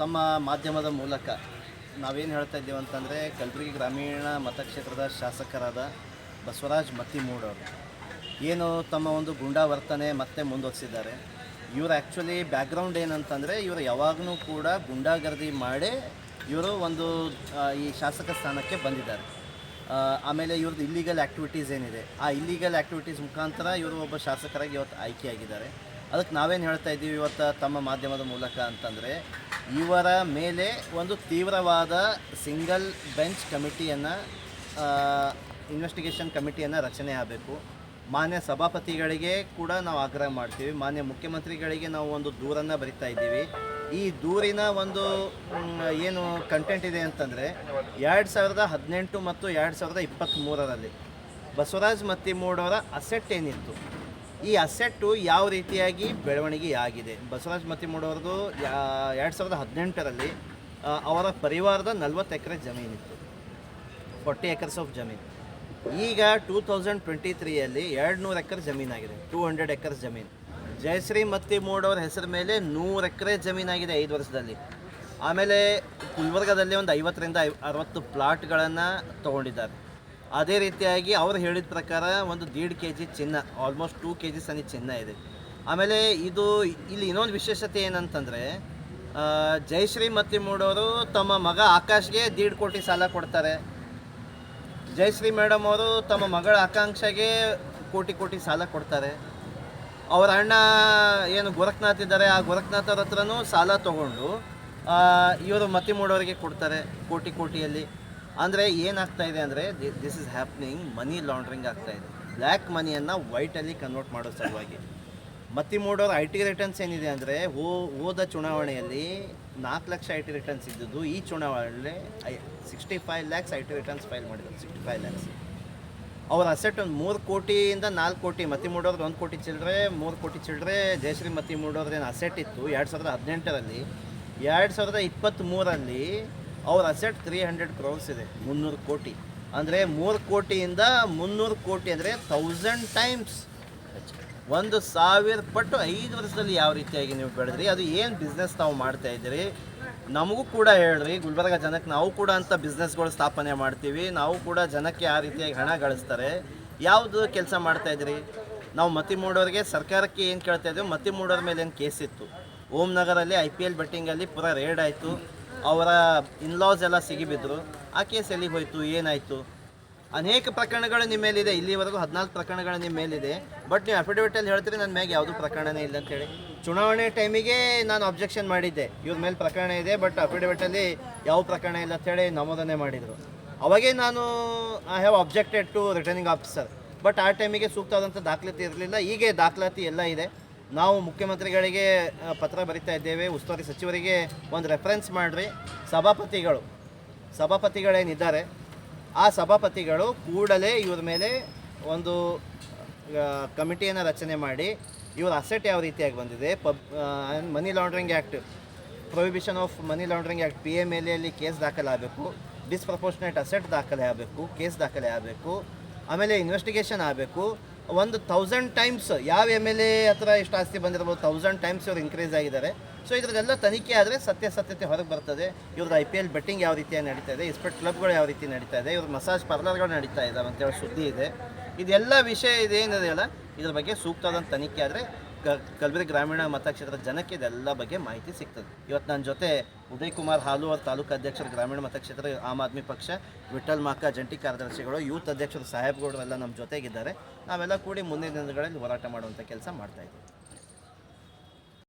ತಮ್ಮ ಮಾಧ್ಯಮದ ಮೂಲಕ ನಾವೇನು ಹೇಳ್ತಾ ಇದ್ದೀವಿ ಅಂತಂದರೆ ಕಲಬುರಗಿ ಗ್ರಾಮೀಣ ಮತಕ್ಷೇತ್ರದ ಶಾಸಕರಾದ ಬಸವರಾಜ್ ಮತ್ತಿಮೂಡವರು ಏನು ತಮ್ಮ ಒಂದು ಗುಂಡಾ ವರ್ತನೆ ಮತ್ತೆ ಮುಂದುವರಿಸಿದ್ದಾರೆ. ಇವರು ಆ್ಯಕ್ಚುಲಿ ಬ್ಯಾಕ್ಗ್ರೌಂಡ್ ಏನಂತಂದರೆ ಇವರು ಯಾವಾಗಲೂ ಕೂಡ ಗುಂಡಾಗರ್ದಿ ಮಾಡಿ ಇವರು ಒಂದು ಈ ಶಾಸಕ ಸ್ಥಾನಕ್ಕೆ ಬಂದಿದ್ದಾರೆ. ಆಮೇಲೆ ಇವ್ರದ್ದು ಇಲ್ಲಿಗಲ್ ಆ್ಯಕ್ಟಿವಿಟೀಸ್ ಏನಿದೆ. ಆ ಇಲ್ಲಿಗಲ್ ಆ್ಯಕ್ಟಿವಿಟೀಸ್ ಮುಖಾಂತರ ಇವರು ಒಬ್ಬ ಶಾಸಕರಾಗಿ ಇವತ್ತು ಆಯ್ಕೆಯಾಗಿದ್ದಾರೆ. ಅದಕ್ಕೆ ನಾವೇನು ಹೇಳ್ತಾ ಇದ್ದೀವಿ ಇವತ್ತು ತಮ್ಮ ಮಾಧ್ಯಮದ ಮೂಲಕ ಅಂತಂದರೆ, ಇವರ ಮೇಲೆ ಒಂದು ತೀವ್ರವಾದ ಸಿಂಗಲ್ ಬೆಂಚ್ ಕಮಿಟಿಯನ್ನು ಇನ್ವೆಸ್ಟಿಗೇಷನ್ ಕಮಿಟಿಯನ್ನು ರಚನೆ ಆಗಬೇಕು. ಮಾನ್ಯ ಸಭಾಪತಿಗಳಿಗೆ ಕೂಡ ನಾವು ಆಗ್ರಹ ಮಾಡ್ತೀವಿ. ಮಾನ್ಯ ಮುಖ್ಯಮಂತ್ರಿಗಳಿಗೆ ನಾವು ಒಂದು ದೂರನ್ನು ಬರಿತಾ ಇದ್ದೀವಿ. ಈ ದೂರಿನ ಒಂದು ಏನು ಕಂಟೆಂಟ್ ಇದೆ ಅಂತಂದರೆ, ಎರಡು ಸಾವಿರದ ಹದಿನೆಂಟು ಮತ್ತು ಎರಡು ಸಾವಿರದ ಇಪ್ಪತ್ತ್ಮೂರರಲ್ಲಿ ಬಸವರಾಜ್ ಮತ್ತಿಮೂಡವರ ಅಸೆಟ್ ಏನಿತ್ತು? ಈ ಅಸೆಟ್ಟು ಯಾವ ರೀತಿಯಾಗಿ ಬೆಳವಣಿಗೆ ಆಗಿದೆ ಬಸವರಾಜ್ ಮತಿಮೂಡವ್ರದ್ದು ಎರಡು ಸಾವಿರದ ಹದಿನೆಂಟರಲ್ಲಿ ಅವರ ಪರಿವಾರದ ನಲ್ವತ್ತು ಎಕರೆ ಜಮೀನಿತ್ತು. ಫಾರ್ಟಿ ಎಕರ್ಸ್ ಆಫ್ ಜಮೀನು. ಈಗ ಟೂ ತೌಸಂಡ್ ಟ್ವೆಂಟಿ ತ್ರೀಯಲ್ಲಿ ಎರಡು ನೂರು ಎಕರೆ ಜಮೀನಾಗಿದೆ, ಟೂ ಹಂಡ್ರೆಡ್ ಎಕರ್ಸ್ ಜಮೀನು. ಜಯಶ್ರೀ ಮತ್ತಿ ಮೂಡವ್ರ ಹೆಸರ ಮೇಲೆ ನೂರು ಎಕರೆ ಜಮೀನಾಗಿದೆ ಐದು ವರ್ಷದಲ್ಲಿ. ಆಮೇಲೆ ಗುಲ್ಬರ್ಗದಲ್ಲಿ ಒಂದು ಐವತ್ತರಿಂದ ಐ, ಅರವತ್ತು ಪ್ಲಾಟ್ಗಳನ್ನು ತೊಗೊಂಡಿದ್ದಾರೆ. ಅದೇ ರೀತಿಯಾಗಿ ಅವರು ಹೇಳಿದ ಪ್ರಕಾರ ಒಂದು ದೀಡ್ ಕೆ ಜಿ ಚಿನ್ನ ಆಲ್ಮೋಸ್ಟ್ ಟೂ ಕೆ ಜಿ ಸನಿ ಚಿನ್ನ ಇದೆ. ಆಮೇಲೆ ಇದು ಇಲ್ಲಿ ಇನ್ನೊಂದು ವಿಶೇಷತೆ ಏನಂತಂದರೆ ಜಯಶ್ರೀ ಮತ್ತಿ ಮೂಡೋರು ತಮ್ಮ ಮಗ ಆಕಾಶ್ಗೆ ದೀಡ್ ಕೋಟಿ ಸಾಲ ಕೊಡ್ತಾರೆ. ಜಯಶ್ರೀ ಮೇಡಮ್ ಅವರು ತಮ್ಮ ಮಗಳ ಆಕಾಂಕ್ಷೆಗೆ ಕೋಟಿ ಕೋಟಿ ಸಾಲ ಕೊಡ್ತಾರೆ. ಅವರ ಅಣ್ಣ ಏನು ಗೋರಖ್ನಾಥ್ ಇದ್ದಾರೆ, ಆ ಗೋರಖ್ನಾಥ್ ಅವ್ರ ಹತ್ರನೂ ಸಾಲ ತೊಗೊಂಡು ಇವರು ಮತಿ ಮೂಡೋರಿಗೆ ಕೊಡ್ತಾರೆ ಕೋಟಿ ಕೋಟಿಯಲ್ಲಿ. ಅಂದರೆ ಏನಾಗ್ತಾ ಇದೆ ಅಂದರೆ this is happening money laundering ಆಗ್ತಾ ಇದೆ. ಬ್ಲ್ಯಾಕ್ ಮನಿಯನ್ನು ವೈಟಲ್ಲಿ ಕನ್ವರ್ಟ್ ಮಾಡೋ ಸಲುವಾಗಿ. ಮತ್ತಿ ಮೂಡೋರು ಐ ಟಿ ರಿಟರ್ನ್ಸ್ ಏನಿದೆ ಅಂದರೆ, ಹೋ, ಹೋದ ಚುನಾವಣೆಯಲ್ಲಿ ನಾಲ್ಕು ಲಕ್ಷ ಐ ಟಿ ರಿಟರ್ನ್ಸ್ ಇದ್ದದ್ದು, ಈ ಚುನಾವಣೆಯಲ್ಲಿ I sixty five lakhs I T returns file ಮಾಡಿದ್ದಾರೆ ಸಿಕ್ಸ್ಟಿ ಫೈವ್ ಲ್ಯಾಕ್ಸ್ ಅವ್ರ ಅಸೆಟ್ ಒಂದು ಮೂರು ಕೋಟಿಯಿಂದ ನಾಲ್ಕು ಕೋಟಿ, ಮತ್ತಿ ಮೂಡೋರ್ದು ಒಂದು ಕೋಟಿ ಚಿಲ್ಲರೆ ಮೂರು ಕೋಟಿ ಚಿಲ್ಲರೆ ಜಯಶ್ರೀ ಮತ್ತಿ ಏನು ಅಸೆಟ್ ಇತ್ತು, ಎರಡು ಸಾವಿರದ ಹದಿನೆಂಟರಲ್ಲಿ. ಎರಡು ಸಾವಿರದ ಇಪ್ಪತ್ತ್ಮೂರಲ್ಲಿ ಅವ್ರ ಅಸೆಟ್ ತ್ರೀ ಹಂಡ್ರೆಡ್ ಕ್ರೋರ್ಸ್ ಇದೆ, ಮುನ್ನೂರು ಕೋಟಿ. ಅಂದರೆ ಮೂರು ಕೋಟಿಯಿಂದ ಮುನ್ನೂರು ಕೋಟಿ ಅಂದರೆ ಥೌಸಂಡ್ ಟೈಮ್ಸ್ ಒಂದು ಸಾವಿರ ಪಟ್ಟು ಐದು ವರ್ಷದಲ್ಲಿ ಯಾವ ರೀತಿಯಾಗಿ ನೀವು ಬೆಳೆದ್ರಿ, ಅದು ಏನು ಬಿಸ್ನೆಸ್ ನಾವು ಮಾಡ್ತಾ ಇದ್ದೀರಿ, ನಮಗೂ ಕೂಡ ಹೇಳ್ರಿ, ಗುಲ್ಬರ್ಗ ಜನಕ್ಕೆ ನಾವು ಕೂಡ ಅಂತ ಬಿಸ್ನೆಸ್ಗಳು ಸ್ಥಾಪನೆ ಮಾಡ್ತೀವಿ, ನಾವು ಕೂಡ ಜನಕ್ಕೆ ಆ ರೀತಿಯಾಗಿ ಹಣ ಗಳಿಸ್ತಾರೆ. ಯಾವುದು ಕೆಲಸ ಮಾಡ್ತಾ ಇದ್ದೀರಿ? ನಾವು ಮತಿ ಮೂಡೋರಿಗೆ ಸರ್ಕಾರಕ್ಕೆ ಏನು ಕೇಳ್ತಾ ಇದ್ದೀವಿ? ಮತಿ ಮೂಡೋರ ಮೇಲೆ ಏನು ಕೇಸ್ ಇತ್ತು? ಓಮ್ ನಗರಲ್ಲಿ ಐ ಪಿ ಎಲ್ ಬೆಟ್ಟಿಂಗಲ್ಲಿ ಪೂರಾ ರೇಡ್ ಆಯಿತು. ಅವರ ಇನ್ಲಾಸ್ ಎಲ್ಲ ಸಿಗಿಬಿದ್ರು. ಆ ಕೇಸ್ ಎಲ್ಲಿಗೆ ಹೋಯಿತು, ಏನಾಯಿತು? ಅನೇಕ ಪ್ರಕರಣಗಳು ನಿಮ್ಮ ಮೇಲಿದೆ. ಇಲ್ಲಿವರೆಗೂ ಹದಿನಾಲ್ಕು ಪ್ರಕರಣಗಳು ನಿಮ್ಮ ಮೇಲಿದೆ. ಬಟ್ ನೀವು ಅಫಿಡವಿಟಲ್ಲಿ ಹೇಳ್ತೀರಿ, ನನ್ನ ಮ್ಯಾಗೆ ಯಾವುದೂ ಪ್ರಕರಣನೇ ಇಲ್ಲ ಅಂತೇಳಿ ಚುನಾವಣೆ ಟೈಮಿಗೆ ನಾನು ಅಬ್ಜೆಕ್ಷನ್ ಮಾಡಿದ್ದೆ. ಇವ್ರ ಮೇಲೆ ಪ್ರಕರಣ ಇದೆ ಬಟ್ ಅಫಿಡವಿಟಲ್ಲಿ ಯಾವ ಪ್ರಕರಣ ಇಲ್ಲ ಅಂತೇಳಿ ನಮೂದನೆ ಮಾಡಿದರು. ಅವಾಗೇ ನಾನು I have objected to returning officer but ಆ ಟೈಮಿಗೆ ಸೂಕ್ತವಾದಂಥ ದಾಖಲಾತಿ ಇರಲಿಲ್ಲ. ಹೀಗೆ ದಾಖಲಾತಿ ಎಲ್ಲ ಇದೆ. ನಾವು ಮುಖ್ಯಮಂತ್ರಿಗಳಿಗೆ ಪತ್ರ ಬರಿತಾ ಇದ್ದೇವೆ. ಉಸ್ತುವಾರಿ ಸಚಿವರಿಗೆ ಒಂದು ರೆಫರೆನ್ಸ್ ಮಾಡಿರಿ. ಸಭಾಪತಿಗಳು, ಸಭಾಪತಿಗಳೇನಿದ್ದಾರೆ, ಆ ಸಭಾಪತಿಗಳು ಕೂಡಲೇ ಇವ್ರ ಮೇಲೆ ಒಂದು ಕಮಿಟಿಯನ್ನು ರಚನೆ ಮಾಡಿ, ಇವರ ಅಸೆಟ್ ಯಾವ ರೀತಿಯಾಗಿ ಬಂದಿದೆ, pub money laundering act prohibition of money laundering act P M L ಎಲ್ಲಿ ಕೇಸ್ ದಾಖಲಾಗಬೇಕು ಡಿಸ್ಪ್ರಪೋರ್ಷನೇಟ್ ಅಸೆಟ್ ದಾಖಲೆ ಆಗಬೇಕು, ಕೇಸ್ ದಾಖಲೆ ಆಗಬೇಕು, ಆಮೇಲೆ ಇನ್ವೆಸ್ಟಿಗೇಷನ್ ಆಗಬೇಕು ಒಂದು ತೌಸಂಡ್ ಟೈಮ್ಸ್ ಯಾವ ಎಂ ಎಲ್ ಎ ಹತ್ರ ಎಷ್ಟು ಆಸ್ತಿ ಬಂದಿರ್ಬೋದು ಥೌಸಂಡ್ ಟೈಮ್ಸ್ ಇವ್ರು ಇನ್ಕ್ರೀಸ್ ಆಗಿದ್ದಾರೆ. ಸೊ ಇದ್ರದ್ದೆಲ್ಲ ತನಿಖೆ ಆದರೆ ಸತ್ಯಾಸತ್ಯತೆ ಹೊರಗೆ ಬರ್ತದೆ. ಇವ್ರದ್ದು ಐ ಪಿ ಎಲ್ ಬೆಟ್ಟಿಂಗ್ ಯಾವ ರೀತಿ ನಡೀತಾ ಇದೆ, ಇಸ್ಪೆಟ್ ಕ್ಲಬ್ಗಳು ಯಾವ ರೀತಿ ನಡೀತಾ ಇದೆ, ಇವ್ರ ಮಸಾಜ್ ಪಾರ್ಲರ್ಗಳು ನಡೀತಾ ಇದ್ದಾವೆ ಅಂತೇಳಿ ಸುದ್ದಿ ಇದೆ. ಇದೆಲ್ಲ ವಿಷಯ ಇದೇನಿದೆಯಲ್ಲ, ಇದ್ರ ಬಗ್ಗೆ ಸೂಕ್ತವಾದಂಥ ತನಿಖೆ ಆದರೆ ಕಲಬುರಗಿ ಗ್ರಾಮೀಣ ಮತಕ್ಷೇತ್ರದ ಜನಕ್ಕೆ ಇದೆಲ್ಲ ಬಗ್ಗೆ ಮಾಹಿತಿ ಸಿಗ್ತದೆ. ಇವತ್ತು ನನ್ನ ಜೊತೆ ಉದಯ್ ಕುಮಾರ್ ಹಾಲು ಅವ್ರ ತಾಲೂಕು ಅಧ್ಯಕ್ಷರು ಗ್ರಾಮೀಣ ಮತಕ್ಷೇತ್ರ ಆಮ್ ಆದ್ಮಿ ಪಕ್ಷ, ವಿಠಲ್ ಮಾಕ ಜಂಟಿ ಕಾರ್ಯದರ್ಶಿಗಳು, ಯೂತ್ ಅಧ್ಯಕ್ಷರು ಸಾಹೇಬ್ಗೌಡರೆಲ್ಲ ನಮ್ಮ ಜೊತೆಗಿದ್ದಾರೆ. ನಾವೆಲ್ಲ ಕೂಡಿ ಮುಂದಿನ ದಿನಗಳಲ್ಲಿ ಹೋರಾಟ ಮಾಡುವಂಥ ಕೆಲಸ ಮಾಡ್ತಾ ಇದ್ದೀವಿ.